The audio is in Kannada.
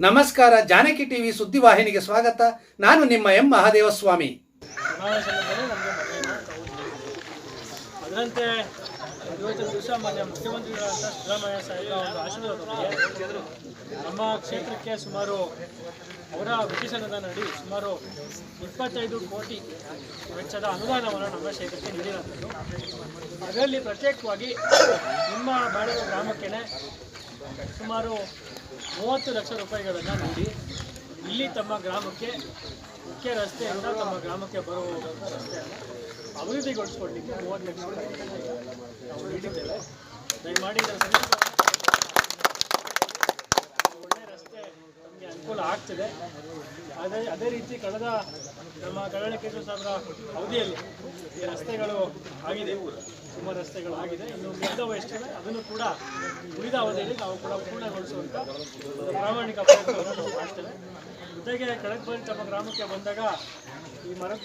ನಮಸ್ಕಾರ, ಜಾನಕಿ ಟಿವಿ ಸುದ್ದಿವಾಹಿನಿಗೆ ಸ್ವಾಗತ. ನಾನು ನಿಮ್ಮ ಎಂ. ಮಹಾದೇವಸ್ವಾಮಿ. ಅದರಂತೆ ನಮ್ಮ ಕ್ಷೇತ್ರಕ್ಕೆ ಸುಮಾರು ಅವರ ಬ್ರಿಟಿಷ್ ನಡಿ ಸುಮಾರು ಇಪ್ಪತ್ತೈದು ಕೋಟಿ ವೆಚ್ಚದ ಅನುದಾನವನ್ನು ನಮ್ಮ ಕ್ಷೇತ್ರಕ್ಕೆ ನೀಡಿರುವಂಥದ್ದು. ಅದರಲ್ಲಿ ಪ್ರತ್ಯೇಕವಾಗಿ ನಿಮ್ಮ ಬಾಡಿಗೆ ಗ್ರಾಮಕ್ಕೆ ಸುಮಾರು ಮೂವತ್ತು ಲಕ್ಷ ರೂಪಾಯಿಗಳನ್ನು ನೀಡಿ, ಇಲ್ಲಿ ತಮ್ಮ ಗ್ರಾಮಕ್ಕೆ, ಮುಖ್ಯ ರಸ್ತೆಯಿಂದ ತಮ್ಮ ಗ್ರಾಮಕ್ಕೆ ಬರುವ ರಸ್ತೆಯನ್ನು ಅಭಿವೃದ್ಧಿಗೊಳಿಸ್ಕೊಡ್ಲಿಕ್ಕೆ ಮೂವತ್ತು ಲಕ್ಷ ನಾವು ನೀಡಿದ್ದೇವೆ. ದಯಮಾಡಿ ಇದರ ಒಳ್ಳೆ ರಸ್ತೆ ನಮಗೆ ಅನುಕೂಲ ಆಗ್ತಿದೆ. ಅದೇ ಅದೇ ರೀತಿ ಕಳೆದ ನಮ್ಮ ಕಳವಳಿಕೆ ಸಾವಿರ ಅವಧಿಯಲ್ಲಿ ಈ ರಸ್ತೆಗಳು ಆಗಿದೆ. ಸುಮಾರು ರಸ್ತೆಗಳಾಗಿದೆ. ಇನ್ನು ಮಿದ್ದವು ಎಷ್ಟಿದೆ, ಅದನ್ನು ಕೂಡ ಉಳಿದ ಅವಧಿಯಲ್ಲಿ ನಾವು ಕೂಡ ಪೂರ್ಣಗೊಳಿಸುವಂಥ ಪ್ರಾಮಾಣಿಕ ಪ್ರಯತ್ನವನ್ನು ನಾವು ಮಾಡ್ತೇವೆ. ಜೊತೆಗೆ ಬಾರಿ ತಮ್ಮ ಗ್ರಾಮಕ್ಕೆ ಬಂದಾಗ ಈ ಮರದ